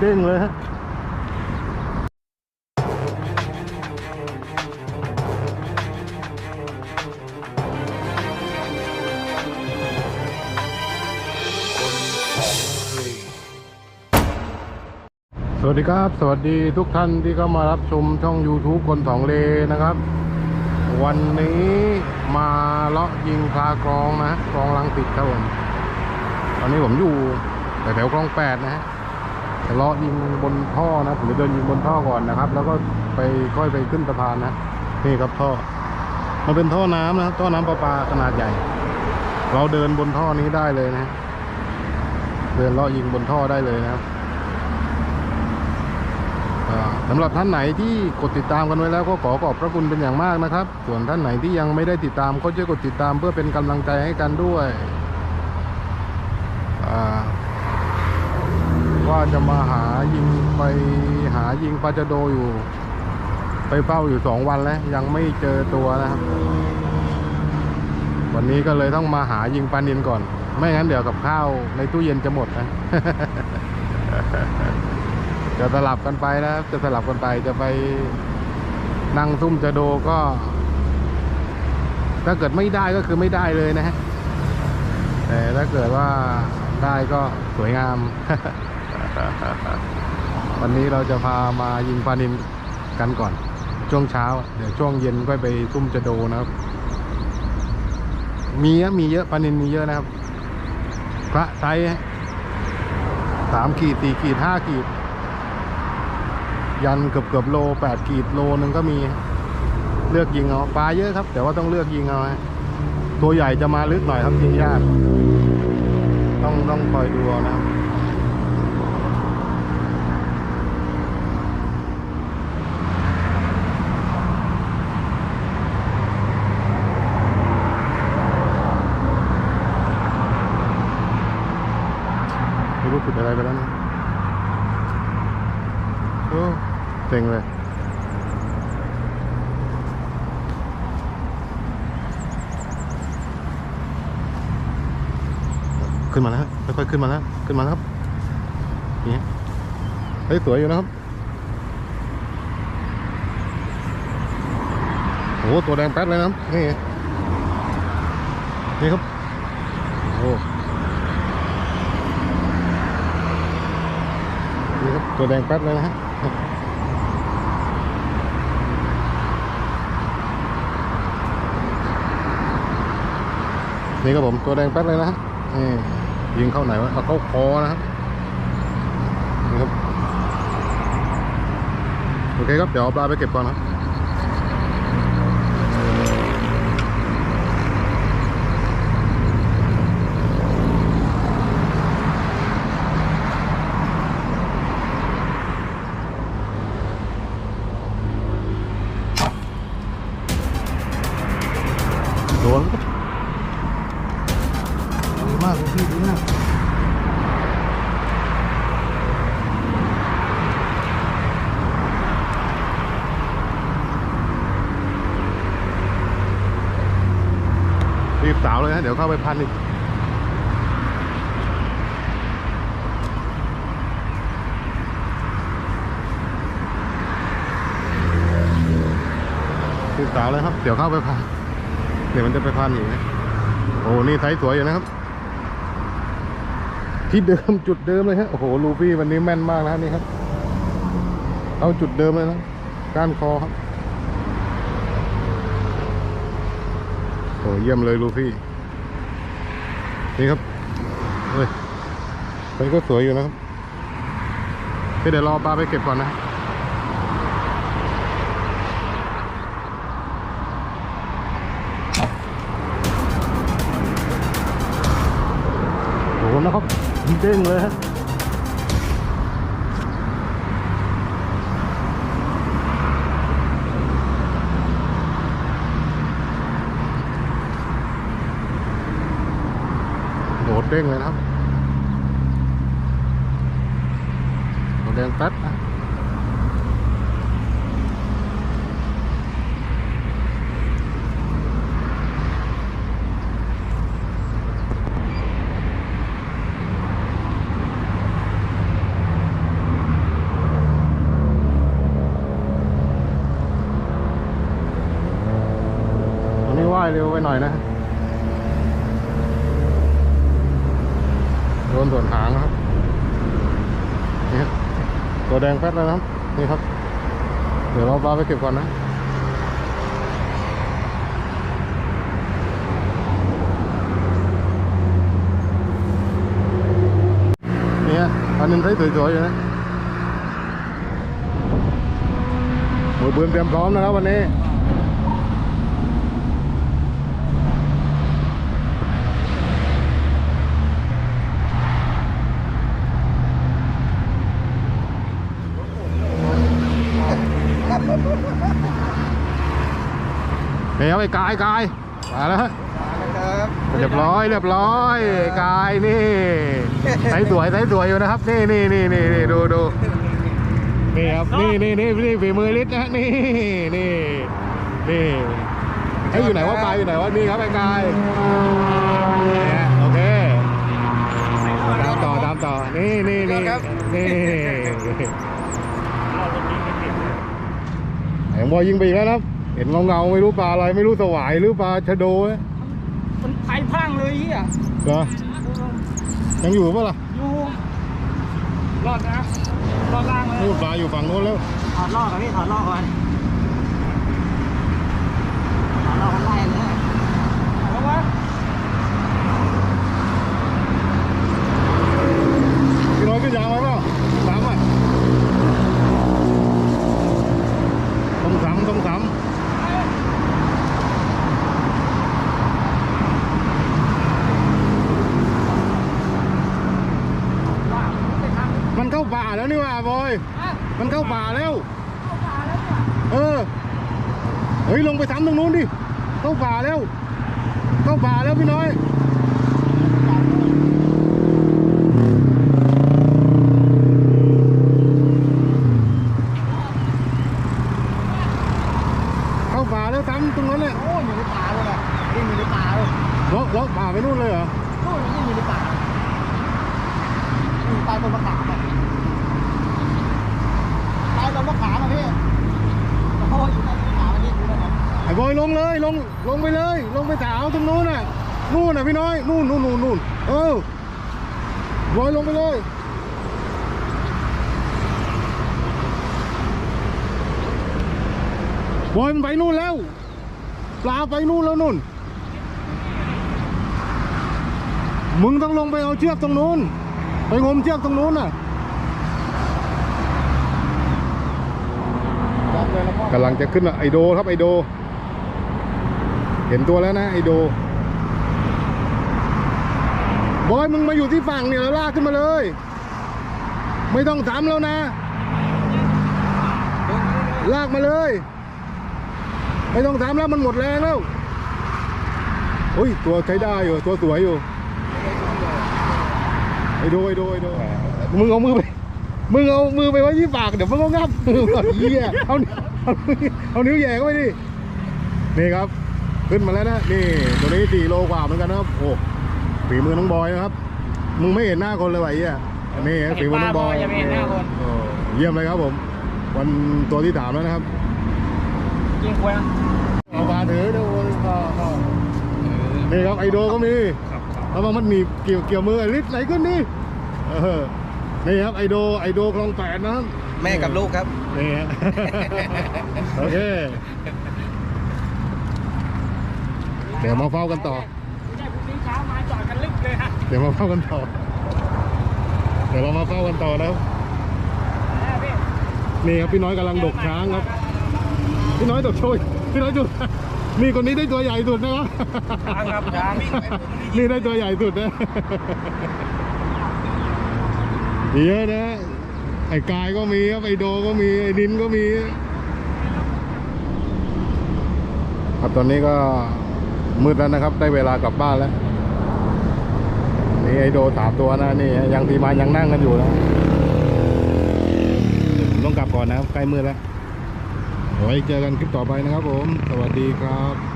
เด้งเลยฮะสวัสดีครับ สวัสดีทุกท่านที่เข้ามารับชมช่อง YouTube คนสองเลนะครับ วันนี้มาเลาะยิงคลากรองนะคลองลังติดครับผมตอนนี้ผมอยู่แถวๆคลองแปดนะฮะ จะเลาะยิงบนท่อนะผมจะเดินยิงบนท่อก่อนนะครับ แล้วก็ไปค่อยไปขึ้นสะพานนะนี่ครับท่อ มันเป็นท่อน้ำนะท่อน้ำประปาขนาดใหญ่ เราเดินบนท่อนี้ได้เลยนะเดินเลาะยิงบนท่อได้เลยนะครับสำหรับท่านไหนที่กดติดตามกันไว้แล้วก็ขอขอบพระคุณเป็นอย่างมากนะครับ ส่วนท่านไหนที่ยังไม่ได้ติดตามก็ช่วยกดติดตามเพื่อเป็นกำลังใจให้กันด้วยอ่า ว่าจะมาหายิงไปหายิงปลาจโดอยู่ ไปเฝ้าอยู่สองวันแล้ว ยังไม่เจอตัวนะครับ วันนี้ก็เลยต้องมาหายิงปลานินก่อน ไม่งั้นเดี๋ยวกับข้าวในตู้เย็นจะหมดนะจะสลับกันไปนะครับ จะสลับกันไปจะไปนั่งซุ่มจะโดก็ ถ้าเกิดไม่ได้ก็คือไม่ได้เลยนะฮะแต่ถ้าเกิดว่าได้ก็สวยงาม วันนี้เราจะพามายิงปลานินกันก่อน ช่วงเช้า เดี๋ยวช่วงเย็นค่อยไปซุ่มจะโดนะครับ มีอะมีเยอะปลานินมีเยอะนะครับ พระไซส์ฮะสามขีดสี่ขีดห้าขีด ยันเกือบเกือบโลแปดขีดโลนึงก็มีเลือกยิงเอาปลาเยอะครับ แต่ว่าต้องเลือกยิงเอาะตัวใหญ่จะมาลึกหน่อยครับยิงยากต้องต้องคอยดูนะครับไม่รู้ผิด อะไรไปแล้วนะโอ้เซ็งเลยขึ้นมาแล้วค่อยๆขึ้นมาแล้วขึ้นมาแล้วครับนี่เฮ้ยสวยอยู่นะครับโอ้ตัวแดงแป๊ดเลยนะนี่นี่ครับโอ้นี่ครับ ตัวแดงแป๊บเลยนะฮะนี่ครับผมตัวแดงแป๊บเลยนะฮะนี่ยิงเข้าไหนวะเอาเข้าคอนะครับนี่ครับ โอเคครับ เดี๋ยวเอาปลาไปเก็บก่อนนะครับ โดนครับดีมากเลยพี่ดีมากรีบสาวเลยนะ เดี๋ยวเข้าไปพันอีกรีบสาวเลยครับ เดี๋ยวเข้าไปพัน เดี๋ยวมันจะไปพันอีกนะโอ้นี่ไซส์สวยอยู่นะครับ ที่เดิมจุดเดิมเลยฮะโอ้โหลูฟี่วันนี้แม่นมากนะนี่ครับ เอาจุดเดิมเลยนะก้านคอครับโอ้เยี่ยมเลยลูฟี่นี่ครับเฮ้ยมันก็สวยอยู่นะครับเฮ้ยเดี๋ยวรอปลาไปเก็บก่อนนะ นะครับเด้งเลยฮะโดดเด้งเลยนะครับโดดแดงแป๊ดนะายเร็วไป หน่อยนะโดนส่วนหางนะครับนี่ครับตัวแดงแป๊ดแล้วนะครับ นี่ครับ เดี๋ยวเราปลาไปเก็บก่อนนะเนี่ยอันนึง thấy สวยๆอยู่นะมือปืนเตรียมพร้อมนะครับวันนี้ เฮ้ยเอาไอ้กายกายมาแล้วฮะครับเรียบร้อยเรียบร้อยกายนี่ใสสวยใสสวยอยู่นะครับนี่นี่นี่นี่นี่ดูดูนี่ครับนี่นี่นี่นี่ฝีมือลิศนะฮะนี่นี่นี่ไอ้ยอยู่ไหนวะกายอยู่ไหนวะนี่ครับไอ้กายเนี่ยโอเคตามต่อตามต่อนี่นี่นี่นี่ ไอ้บอยยิงไปอีกแล้วนะครับเห็นเงาเงาๆไม่รู้ปลาอะไรไม่รู้สวายหรือปลาชะโดนะมันไผ่พังเลยเฮียเหรอยังอยู่ปะล่ะอยู่รอดนะรอดล่างเลยนู่นปลาอยู่ฝั่งโน้นแล้วถอดลอกกันพี่ถอดลอกก่อนถอดลอกกันไล่เลยเอาวะพี่น้อยขึ้นยางไว้เปล่าสามอะต้องสามต้องสาม ว่าไม่ทำ มันเข้าป่าแล้วนี่ว่า บอยอะมันเข้าป่าแล้วเข้าป่าแล้วเนี่ยเออ เฮ้ยลงไปซ้ำตรงนู้นดิ เข้าป่าแล้ว เข้าป่าแล้วพี่น้อยเข้าป่าแล้วซ้ำตรงนั้นเลยโอ้ยอยู่ในป่าเลยอะวิ่งอยู่ในป่าเลยเลาะเลาะป่าไปนู่นเลยเหรอโอ้ยวิ่งอยู่ในป่าอยู่ใต้ต้นมะขามอะ ใต้ต้นมะขามอะพี่โอ้ยอยู่ใต้ต้นมะขามอันนี้ดูได้ไหมไอ้บอยลงเลยลงลงไปเลย ลงไปสาวตรงนู้นน่ะนู่นน่ะพี่น้อยนู่นนู่นนู่นนู่นเออบอยลงไปเลยบอยมันไปนู่นแล้วปลาไปนู่นแล้วนู่นมึงต้องลงไปเอาเชือกตรงนู้นไปงมเชือกตรงนู้นน่ะกำลังจะขึ้นอะไอโดครับไอโด เห็นตัวแล้วนะไอโด บอยมึงมาอยู่ที่ฝั่งเนี่ยแล้วลากขึ้นมาเลย ไม่ต้องซ้ำแล้วนะ ลากมาเลย ไม่ต้องซ้ำแล้วมันหมดแรงแล้วโอ้ยตัวใช้ได้อยู่ตัวสวยอยู่ไอโดไอโดไอโดมึงเอามือไปมึงเอามือไปไว้ที่ปากเดี๋ยวมันก็งับมือก่อนเหี้ยเอา เอานิ้วเอานิ้วแหย่เข้าไปดิ นี่ครับ ขึ้นมาแล้วนะ นี่ ตัวนี้สี่โลกว่าเหมือนกันนะครับ โอ้ฝีมือน้องบอยนะครับ มึงไม่เห็นหน้าคนเลยว่ะไอ้เหี้ยอันนี้ฝีมือน้องบอยยังไม่เห็นหน้าคนโอ้เยี่ยมเลยครับผม วันตัวที่สามแล้วนะครับยิงควายนะเอาปลาถือดูนี่ครับไอโดก็มีแล้วมันหนีบเกี่ยวเกี่ยวมือไอ้ลิศไหนขึ้นนี่เออนี่ครับไอโดไอโดคลองแปดนะครับ แม่กับลูกครับ นี่ฮะ โอเค เดี๋ยวมาเฝ้ากันต่อ ไม่ใช่พรุ่งนี้เช้ามาจอดกันลึกเลยฮะเดี๋ยวมาเฝ้ากันต่อ เดี๋ยวเรามาเฝ้ากันต่อแล้วพี่นี่ครับพี่น้อยกำลังดกช้างครับ พี่น้อยดกโชยพี่น้อยจุดนี่คนนี้ได้ตัวใหญ่สุดนะครับ ช้างครับช้างนี่ได้ตัวใหญ่สุดนะ เยอะนะ ไอ้กายก็มีครับไอ้โดก็มีไอ้ดินก็มี ครับตอนนี้ก็มืดแล้วนะครับ ได้เวลากลับบ้านแล้วนี่ไอโดสามตัวนะนี่ยังทีมายังนั่งกันอยู่นะผมต้องกลับก่อนนะครับใกล้มืดแล้วไว้เจอกันคลิปต่อไปนะครับผม สวัสดีครับ